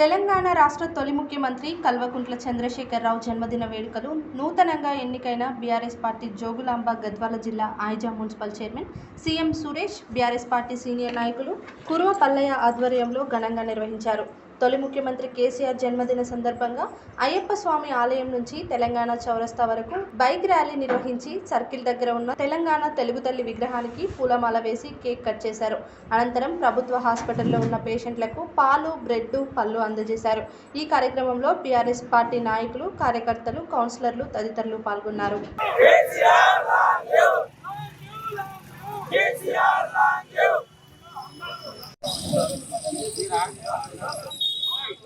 తెలంగాణ రాష్ట్ర తొలి ముఖ్యమంత్రి కల్వకుంట్ల చంద్రశేఖరరావు జన్మదిన వేడుకలు నూతనంగా ఎన్నికైన బీఆర్ఎస్ పార్టీ జోగులాంబ గద్వాల జిల్లా Aiza municipal chairman CM Suresh BRS party senior నాయకులు కురువ పల్లయ్య ఆధ్వర్యంలో ఘనంగా నిర్వహించారు. తొలి ముఖ్యమంత్రి కేసీఆర్ జన్మదిన సందర్భంగా అయ్యప్ప స్వామి ఆలయం నుంచి తెలంగాణ చౌరస్తా వరకు బైక్ ర్యాలీ నిర్వహించి సర్కిల్ దగ్గర ఉన్న తెలంగాణ తెలుగు తల్లి విగ్రహానికి పూలమాల వేసి కేక్ కట్ చేశారు. అనంతరం ప్రభుత్వ హాస్పిటల్లో ఉన్న పేషెంట్లకు పాలు బ్రెడ్ పళ్ళు అందజేశారు. ఈ కార్యక్రమంలో బీఆర్ఎస్ పార్టీ నాయకులు కార్యకర్తలు కౌన్సిలర్లు తదితరులు పాల్గొన్నారు. కేసీఆర్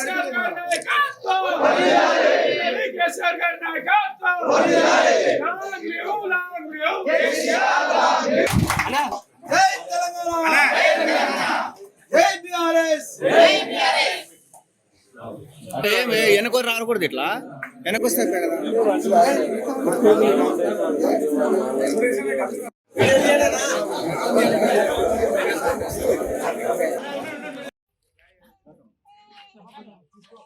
కేసీఆర్ గారి నాయకత్వం. కేసీఆర్ గారి నాయకత్వం. జై తెలంగాణ! జై బీఆర్ఎస్! అంటే వెనక రాకూడదు ఇట్లా? వెనక వస్తే కదా? తీసుకో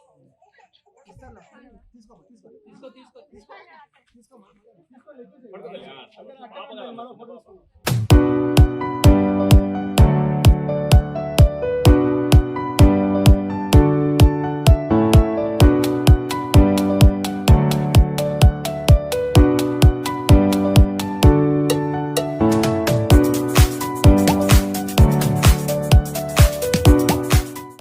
తీసుకో తీసుకో తీసుకో తీసుకో తీసుకో